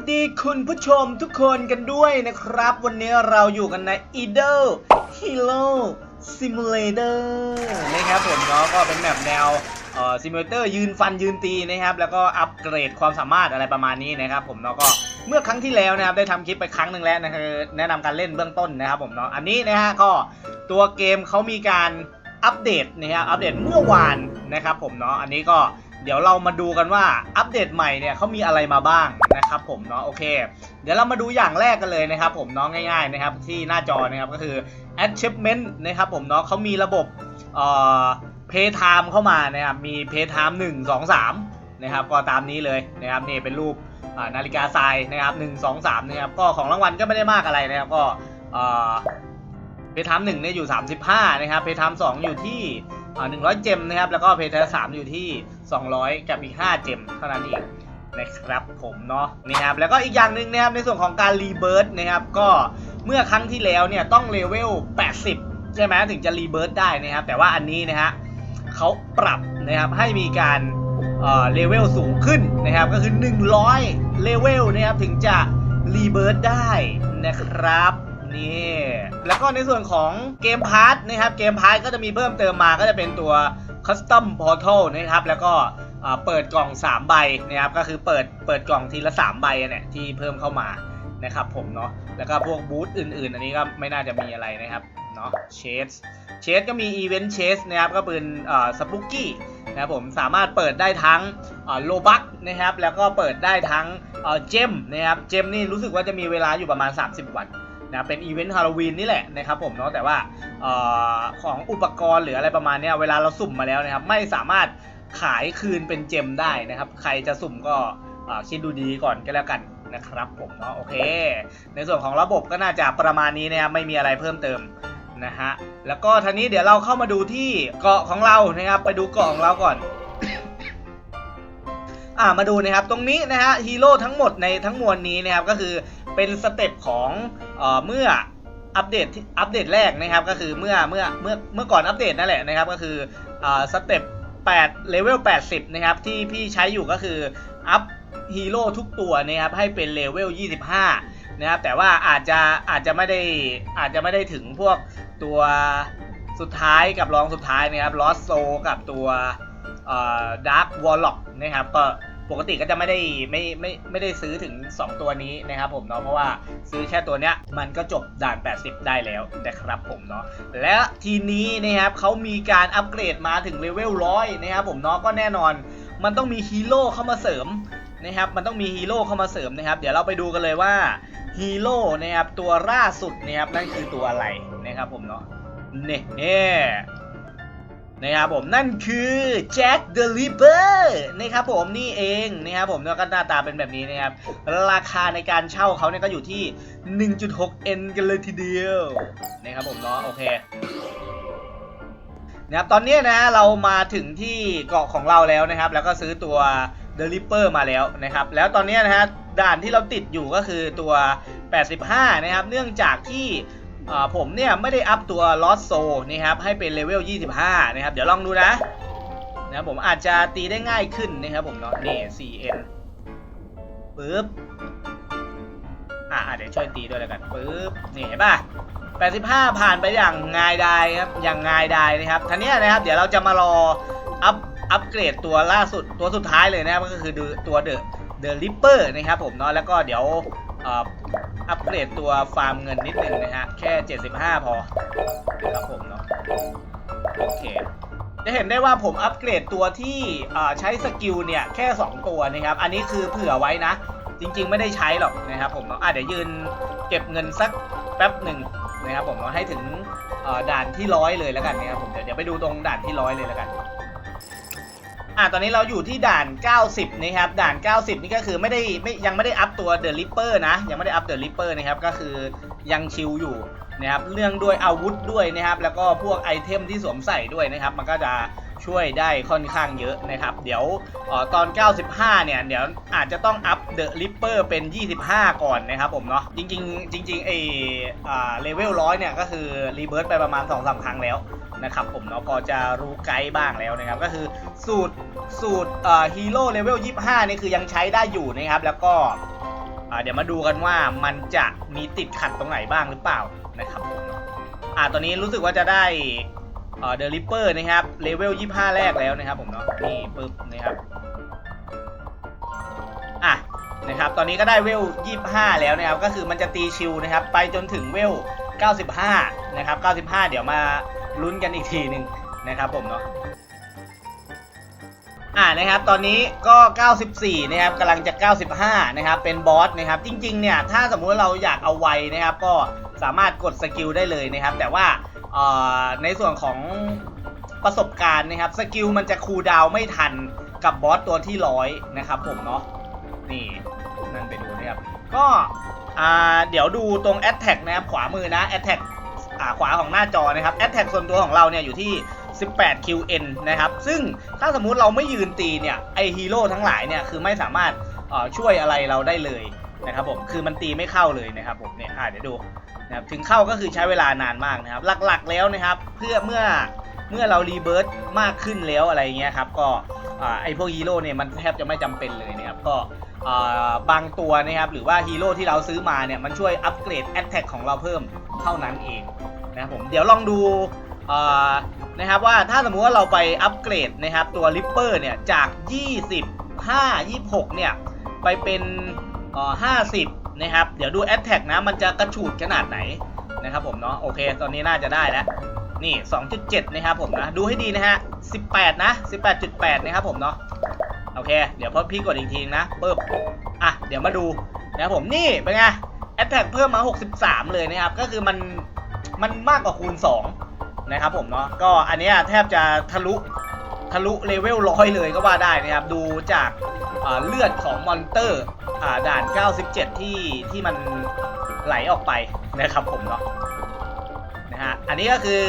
วัสดีคุณผู้ชมทุกคนกันด้วยนะครับ วันนี้เราอยู่กันใน Idol Hero Simulator นะครับผมเนาะก็เป็นแบบแนวเอ่อซิมูเลเตอร์ยืนฟันยืนตีนะครับ แล้วก็อัปเกรดความสามารถอะไรประมาณนี้นะครับ ผมเนาะก็เมื่อครั้งที่แล้วนะครับได้ทำคลิปไปครั้งหนึ่งแล้วนะคือแนะนำการเล่นเบื้องต้นนะครับผมเนาะอันนี้นะฮะก็ตัวเกมเขามีการอัปเดตนะครับอัปเดตเมื่อวานนะครับผมเนาะอันนี้ก็ เดี๋ยวเรามาดูกันว่าอัปเดตใหม่เนี่ยเขามีอะไรมาบ้างนะครับผมเนาะโอเค เดี๋ยวเรามาดูอย่างแรกกันเลยนะครับผมเนาะง่ายๆนะครับที่หน้าจอนะครับก็คือ achievement นะครับผมเนาะเขามีระบบเอ่อ pay time เข้ามานะครับมี pay time 1 2 3นะครับก็ตามนี้เลยนะครับนี่เป็นรูปนาฬิกาทรายนะครับ1 2 3นะครับก็ของรางวัลก็ไม่ได้มากอะไรนะครับก็เอ่อเพทามหนึ่งเนี่ยอยู่ 35นะครับเพทามสองอยู่ที่ อ่า100เจมนะครับ แล้วก็เพทามสามอยู่ที่ 200 กับอีก 5 เจมเท่านั้นเองนะครับผมเนาะนี่ครับแล้วก็อีกอย่างหนึ่งนะครับในส่วนของการรีเบิร์ตนะครับก็เมื่อครั้งที่แล้วเนี่ยต้องเลเวล 80 ใช่ไหมถึงจะรีเบิร์ตได้นะครับ แต่ว่าอันนี้นะฮะเขาปรับนะครับให้มีการเอ่อเลเวลสูงขึ้นนะครับ ก็คือ 100 เลเวลนะครับถึงจะรีเบิร์ตได้นะครับ นี่แล้วก็ในส่วนของเกมพาร์ทนะครับเกมพาร์ทก็จะมีเพิ่มเติมมาก็จะเป็นตัว Custom Portal นะครับแล้วก็เปิดกล่อง 3 ใบนะครับก็คือเปิดเปิดกล่องทีละ 3 ใบเนี่ยที่เพิ่มเข้ามานะครับผมเนาะแล้วก็พวกบูธอื่น ๆ อันนี้ก็ไม่น่าจะมีอะไรนะครับเนาะเชสเชสก็มีอีเวนต์เชสนะครับก็เป็นสปุกกี้นะครับผมสามารถเปิดได้ทั้งโลบักนะครับแล้วก็เปิดได้ทั้งเจมนะครับเจมนี่รู้สึกว่าจะมีเวลาอยู่ประมาณ 30 วัน นะเป็นอีเวนต์ฮาโลวีนนี่แหละนะครับผมเนาะแต่ว่าออของอุปกรณ์หรืออะไรประมาณนี้เวลาเราสุ่มมาแล้วนะครับไม่สามารถขายคืนเป็นเจมได้นะครับ ใครจะสุ่มก็คิดดูดีก่อนก็แล้วกันนะครับผมเนาะโอเค ในส่วนของระบบก็น่าจะประมาณนี้นะครับไม่มีอะไรเพิ่มเติมนะฮะแล้วก็ทีนี้เดี๋ยวเราเข้ามาดูที่เกาะของเรานะครับ ไปดูเกาะของเราก่อนอ่ามาดูนะครับตรงนี้นะฮะฮีโร่ทั้งหมดในทั้งมวลนี้นะครับก็คือ เป็นสเต็ปของเอ่อเมื่ออัปเดตที่อัปเดตแรกนะครับก็คือเมื่อเมื่อเมื่อเมื่อก่อนอัปเดตนั่นแหละนะครับก็คืออ่าสเต็ป8เลเวล80 นะครับ ที่พี่ใช้อยู่ก็คือ อัพฮีโร่ทุกตัวนะครับ ให้เป็นเลเวล25 นะครับ แต่ว่าอาจจะอาจจะไม่ได้อาจจะไม่ได้ถึงพวกตัวสุดท้ายกับรองสุดท้ายนะครับลอสโซกับตัวดาร์ควอลล็อกนะครับ ก็ ปกติก็จะไม่ได้ไม่ไม่ไม่ได้ซื้อถึง 2 ตัวนี้นะครับผมเนาะเพราะว่าซื้อแค่ตัวเนี้ยมันก็จบด่าน 80 ได้แล้วนะครับผมเนาะและทีนี้นะครับเขามีการอัปเกรดมาถึงเลเวลร้อยนะครับผมเนาะก็แน่นอน มันต้องมีฮีโร่เข้ามาเสริมนะครับมันต้องมีฮีโร่เข้ามาเสริมนะครับเดี๋ยวเราไปดูกันเลยว่าฮีโร่นะครับตัวล่าสุดนะครับนั่นคือตัวอะไรนะครับผมเนาะเนี่ย นะครับผมนั่นคือแจ็คเดอะลิเบอร์นะครับผมนี่เองนะครับผมแล้วก็หน้าตาเป็นแบบนี้นะครับ ราคาในการเช่าเขาเนี่ยก็อยู่ที่ 1.6N กันเลยทีเดียวนะครับผมเนาะโอเคนะครับตอนนี้นะเรามาถึงที่เกาะของเราแล้วนะครับ แล้วก็ซื้อตัว The Ripper มาแล้วนะครับ แล้วตอนนี้นะฮะด่านที่เราติดอยู่ก็คือตัว 85 นะครับ เนื่องจากที่ ผมเนี่ยไม่ได้อัพตัว Lost Soul นะครับให้เป็นเลเวล 25 นะครับ เดี๋ยวลองดูนะนะครับผมอาจจะตีได้ง่ายขึ้นนะครับผมเนาะนี่ 4N ปึ๊บอ่าเดี๋ยวช่วยตีด้วยแล้วกันปึ๊บนี่เห็นป่ะ 85 ผ่านไปอย่างง่ายดายครับอย่างง่ายดายนะครับทีนี้นะครับ เดี๋ยวเราจะมารออัพอัปเกรดตัวล่าสุดตัวสุดท้ายเลยนะครับก็คือตัวเดอะเดอะลิปเปอร์นะครับผมเนาะแล้วก็เดี๋ยวเอัปเกรดตัวฟาร์มเงินนิดนึงนะฮะ แค่ 75 พอนะครับผมเนาะโอเค จะเห็นได้ว่าผมอัปเกรดตัวที่ใช้สกิลเนี่ย แค่ 2 ตัวนะครับ อันนี้คือเผื่อไว้นะ จริง ๆ ไม่ได้ใช้หรอกนะครับผมเนาะอะเดี๋ยวยืนเก็บเงินสักแป๊บหนึ่งนะครับผมเนาะให้ถึงด่านที่ร้อยเลยแล้วกันนะครับผมเดี๋ยวเดี๋ยวไปดูตรงด่านที่ร้อยเลยแล้วกัน อะตอนนี้เราอยู่ที่ด่าน 90 นะครับ ด่าน 90 นี่ก็คือไม่ได้ไม่ยังไม่ได้อัพตัว The Ripper นะ ยังไม่ได้อัพ The Ripper นะครับ ก็คือยังชิลอยู่นะครับ เรื่องด้วยอาวุธด้วยนะครับ แล้วก็พวกไอเทมที่สวมใส่ด้วยนะครับ มันก็จะช่วยได้ค่อนข้างเยอะนะครับ เดี๋ยวออตอน 95 เนี่ย เดี๋ยวอาจจะต้องอัพ The Ripper เป็น 25 ก่อนนะครับผมเนาะ จริง ๆ จริงๆไออ่าเลเวลร้อยเนี่ยก็คือรีเบิร์ตไปประมาณ 2-3 ครั้งแล้ว นะครับผมเนาะพอจะรู้ไกด์บ้างแล้วนะครับ ก็คือสูตรสูตรเอ่อฮีโร่เลเวล25 นี่คือยังใช้ได้อยู่นะครับ แล้วก็เดี๋ยวมาดูกันว่ามันจะมีติดขัดตรงไหนบ้างหรือเปล่านะครับผมอ่าตอนนี้รู้สึกว่าจะได้เอ่อเดลิเปอร์นะครับเลเวล25 แรกแล้วนะครับผมเนาะนี่ปึ๊บนะครับอะนะครับตอนนี้ก็ได้เวล 25 แล้วนะครับ ก็คือมันจะตีชิวนะครับ ไปจนถึงเวล 95 นะครับ 95 เดี๋ยวมา ลุ้นกันอีกทีหนึ่งนะครับผมเนาะอ่านะครับตอนนี้ก็ 94 นะครับกำลังจะ 95 นะครับเป็นบอสนะครับจริงๆเนี่ยถ้าสมมุติเราอยากเอาไวนะครับก็สามารถกดสกิลได้เลยนะครับแต่ว่าเอ่อในส่วนของประสบการณ์นะครับสกิลมันจะคูลดาวไม่ทันกับบอสตัวที่ร้อยนะครับผมเนาะนี่นั่นไปดูนะครับก็อ่าเดี๋ยวดูตรง a t t a c k นะครับขวามือนะ a t t a c k อ่าขวาของหน้าจอนะครับ a t t a c k ส่วนตัวของเราเนี่ยอยู่ที่ 18 QN นะครับ ซึ่งถ้าสมมุติเราไม่ยืนตีเนี่ยไอฮีโร่ทั้งหลายเนี่ยคือไม่สามารถช่วยอะไรเราได้เลยนะครับผมคือมันตีไม่เข้าเลยนะครับผมเนี่ยเดี๋ยวดูนะครับถึงเข้าก็คือใช้เวลานานมากนะครับ หลักๆแล้วนะครับเพื่อเมื่อเมื่อเรารีเบิร์ตมากขึ้นแล้วอะไรเงี้ยครับก็ไอพวกฮีโร่เนี่ยมันแทบจะไม่จำเป็นเลยนะครับก็บางตัวนะครับหรือว่าฮีโร่ที่เราซื้อมาเนี่ยมันช่วยอัปเกรดแอตแทกของเราเพิ่ม เท่านั้นเองนะครับผมเดี๋ยวลองดูนะครับว่าถ้าสมมุติว่าเราไปอัปเกรดนะครับตัวลิปเปอร์เนี่ยจาก 25 26 เนี่ย ไปเป็น50 นะครับ เดี๋ยวดูแอตแทกนะ มันจะกระฉูดขนาดไหนนะครับผมเนาะโอเค ตอนนี้น่าจะได้แล้ว นี่ 2.7 นะครับผมนะ ดูให้ดีนะฮะ 18 นะ 18.8 นะครับผมเนาะโอเค เดี๋ยวพอพี่กดอีกทีนะปึ๊บอะ เดี๋ยวมาดูนะครับผมนี่เป็นไง แอตแทกเพิ่มมา 63 เลยนะครับ ก็คือมันมันมากกว่าคูณ 2 นะครับผมเนาะ ก็อันนี้แทบจะทะลุทะลุเลเวลร้อยเลยก็ว่าได้นะครับ ดูจากเลือดของมอนเตอร์อ่าด่าน 97 ที่ที่มันไหลออกไปนะครับผมเนาะนะฮะอันนี้ก็คือ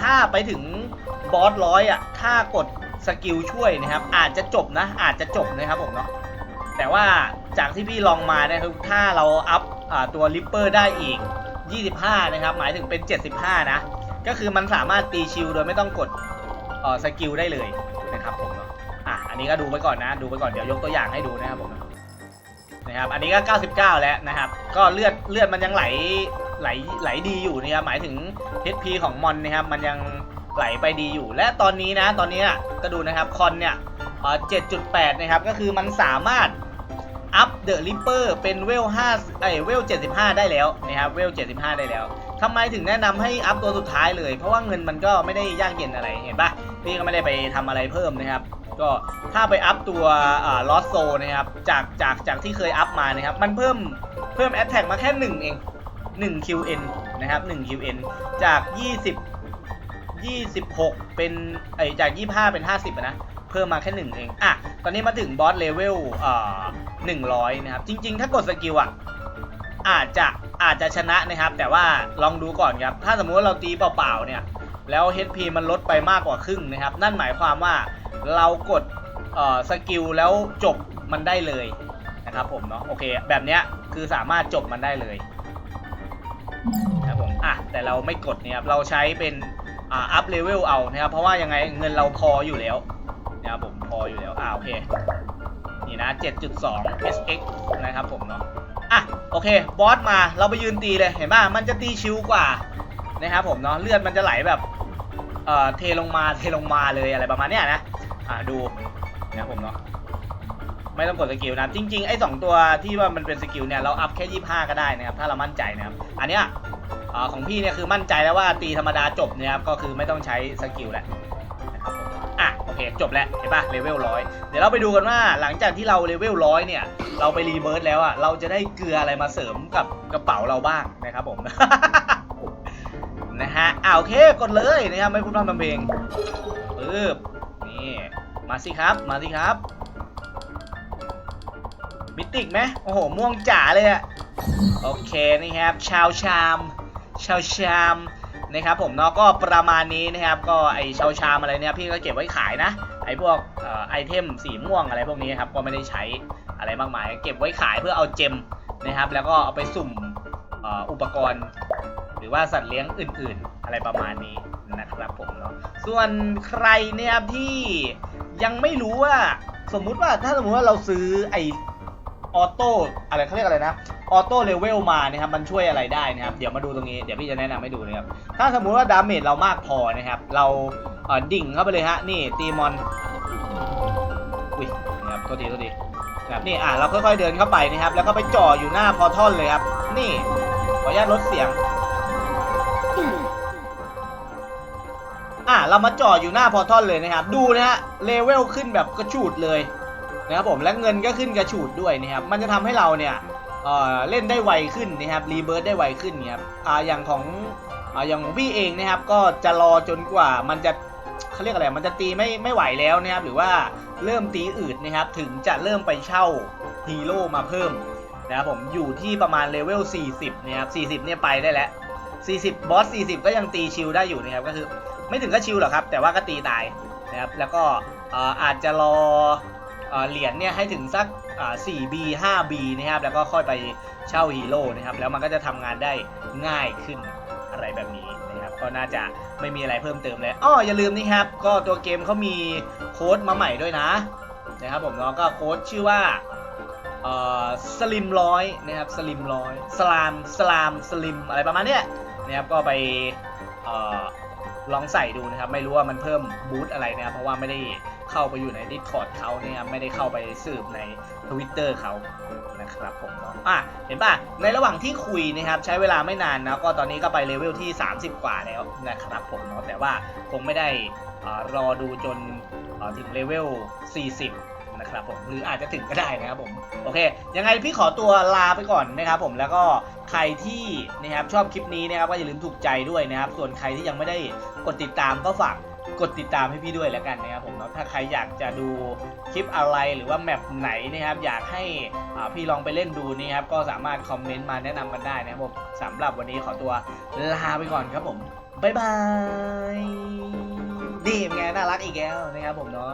ถ้าไปถึงบอสร้อยอะถ้ากดสกิลช่วยนะครับ อาจจะจบนะอาจจะจบนะครับผมเนาะแต่ว่าจากที่พี่ลองมาเนี่ยคือถ้าเราอัพ ตัวลิปเปอร์ได้อีก 25 นะครับ หมายถึงเป็น 75 นะ ก็คือมันสามารถตีชิลโดยไม่ต้องกดสกิลได้เลยนะครับผมเนาะอะอันนี้ก็ดูไปก่อนนะ ดูไปก่อน เดี๋ยวยกตัวอย่างให้ดูนะครับผมนะครับ อันนี้ก็ 99 แล้วนะครับ ก็เลือดเลือดมันยังไหลไหลไหลดีอยู่นะครับ หมายถึง HP ของมอนนะครับ มันยังไหลไปดีอยู่ และตอนนี้นะ ตอนนี้นะก็ดูนะครับ คอนเนี่ยเอ่อ7.8นะครับ ก็คือมันสามารถ อัพเดอะลิปเปอร์เป็นเวล5เอ้ยเวล 75 ได้แล้วนะครับเวล 75 ได้แล้วทำไมถึงแนะนำให้อัพตัวสุดท้ายเลย เพราะว่าเงินมันก็ไม่ได้ยากเย็นอะไรเห็นปะพี่ก็ไม่ได้ไปทำอะไรเพิ่มนะครับ ก็ถ้าไปอัพตัวลอสโซนะครับจากจากจากที่เคยอัพมานะครับ มันเพิ่มเพิ่มแอตแทกมาแค่ 1 เอง 1 QN นะครับ 1 QN จาก 20 26 เป็นไอจาก 25 เป็น 50นะเพิ่มมาแค่ 1 เอง อะ ตอนนี้มาถึงบอสเลเวลเอ่อ 100 นะครับ จริง ๆ ถ้ากดสกิลอะอาจจะอาจจะชนะนะครับ แต่ว่าลองดูก่อนครับ ถ้าสมมุติว่าเราตีเปล่าๆเนี่ย แล้ว HP มันลดไปมากกว่าครึ่งนะครับ นั่นหมายความว่าเรากดสกิลแล้วจบมันได้เลยนะครับผมเนาะโอเค แบบเนี้ยคือสามารถจบมันได้เลยนะครับผมอะแต่เราไม่กดเนี่ยครับเราใช้เป็นอ่าอัพเลเวลเอานะครับเพราะว่ายังไงเงินเราพออยู่แล้วนะครับผมพออยู่แล้วอ่าโอเค นี่นะ 7.2 SX นะครับผมเนาะอะโอเคบอสมาเราไปยืนตีเลยเห็นป่ะมันจะตีชิวกว่านะครับผมเนาะเลือดมันจะไหลแบบเอ่อเทลงมาเทลงมาเลยอะไรประมาณเนี้ยนะอ่าดูนะครับผมเนาะไม่ต้องกดสกิลนะจริง ๆ ไอ้สองตัวที่ว่ามันเป็นสกิลเนี่ยเราอัพแค่ 25 ก็ได้นะครับ ถ้าเรามั่นใจนะครับ อันเนี้ยอ่าของพี่เนี่ยคือมั่นใจแล้วว่าตีธรรมดาจบเนี่ยครับก็คือไม่ต้องใช้สกิลแหละ เคจบแล้วเห็นปะเลเวลร้อยเดี๋ยวเราไปดูกันว่าหลังจากที่เราเลเวลร้อยเนี่ย เราไปรีเบิร์ตแล้วอะเราจะได้เกลืออะไรมาเสริมกับกระเป๋าเราบ้างนะครับผม นะฮะอ่าวโอเคกดเลยนะครับไม่พูดพร่ำทำเพลงปึ๊บนี่มาสิครับมาสิครับมิติกไหมโอ้โห ม่วงจ๋าเลยอะโอเคนี่ครับ ชาวชาม ชาวชาม นะครับผมเนาะก็ประมาณนี้นะครับก็ไอชาวชามอะไรเนี่ยพี่ก็เก็บไว้ขายนะไอพวกอไอเทมสีม่วงอะไรพวกนี้ครับก็ไม่ได้ใช้อะไรมากมาย เก็บไว้ขายเพื่อเอาเจมนะครับแล้วก็เอาไปสุ่มอ,อุปกรณ์ หรือว่าสัตว์เลี้ยงอื่น ๆ อะไรประมาณนี้นะครับผมเนาะส่วนใครเนี่ยครับที่ยังไม่รู้ว่าสมมุติว่าถ้าสมมุติว่าเราซื้อไออออโต้อะไรเขาเรียกอะไรนะ ออโต้เลเวลมานะครับมันช่วยอะไรได้นะครับเดี๋ยวมาดูตรงนี้เดี๋ยวพี่จะแนะนำให้ดูนะครับถ้าสมมุติว่าดาเมจเรามากพอนะครับเราเดิ่งเข้าไปเลยฮะนี่ตีมอนอุ้ยนะครับโทษทีโทษทีนะครับนี่อะเราค่อยๆเดินเข้าไปนะครับ แล้วก็ไปจ่ออยู่หน้าพอทัลเลยครับ นี่ขออนุญาตลดเสียงอะเรามาจ่ออยู่หน้าพอทัลเลยนะครับ ดูนะฮะเลเวลขึ้นแบบกระฉูดเลยนะครับผมและเงินก็ขึ้นกระฉูดด้วยนะครับมันจะทำให้เราเนี่ย เล่นได้ไวขึ้นนะครับรีเบิร์ดได้ไวขึ้นนะครับออย่างของออย่างของพี่เองนะครับ ก็จะรอจนกว่ามันจะเขาเรียกอะไรมันจะตีไม่ไม่ไหวแล้วนะครับ หรือว่าเริ่มตีอืดนะครับ ถึงจะเริ่มไปเช่าฮีโร่มาเพิ่มนะครับผมอยู่ที่ประมาณเลเวล 40นะครับ40 เนี่ยไปได้แล้ว 40 บอส 40 ก็ยังตีชิลได้อยู่นะครับ ก็คือไม่ถึงก็ชิลหรอกครับ แต่ว่าก็ตีตายนะครับ แล้วก็เอ่อาจจะรอเอ่อเหรียญเนี่ยให้ถึงสัก 4B 5B นะครับ แล้วก็ค่อยไปเช่าฮีโร่นะครับ แล้วมันก็จะทำงานได้ง่ายขึ้นอะไรแบบนี้นะครับ ก็น่าจะไม่มีอะไรเพิ่มเติมแล้วอ้ออย่าลืมนี่ครับ ก็ตัวเกมเขามีโค้ดมาใหม่ด้วยนะนะครับผมแล้วก็โค้ดชื่อว่าเอ่อสลิมร้อยนะครับสลิมร้อยสลามสลามสลิมอะไรประมาณเนี้ยนะครับก็ไปเอ่อลองใส่ดูนะครับ ไม่รู้ว่ามันเพิ่มบูตอะไรนะครับ เพราะว่าไม่ได้ เข้าไปอยู่ใน Discord เขาเนะครับไม่ได้เข้าไปสืบใน Twitter เขานะครับผมอะเห็นป่ะ ในระหว่างที่คุยนะครับใช้เวลาไม่นานนะก็ตอนนี้ก็ไปเลเวลที่ 30 กว่าแล้วนะครับผมเนาะแต่ว่าคงไม่ได้อ่อรอดูจนถึงเลเวล 40นะครับผมหรืออาจจะถึงก็ได้นะครับผมโอเค ยังไงพี่ขอตัวลาไปก่อนนะครับผมแล้วก็ใครที่นะครับชอบคลิปนี้นะครับก็อย่าลืมถูกใจด้วยนะครับ ส่วนใครที่ยังไม่ได้กดติดตามก็ฝาก กดติดตามให้พี่ด้วยแล้วกันนะครับผมเนาะถ้าใครอยากจะดูคลิปอะไรหรือว่าแมปไหนนะครับอยากให้พี่ลองไปเล่นดูนี่ครับก็สามารถคอมเมนต์มาแนะนำกันได้นะครับผมสำหรับวันนี้ขอตัวลาไปก่อนครับผมบ๊ายบายดีเป็นไงน่ารักอีกแล้วนะครับผมเนาะ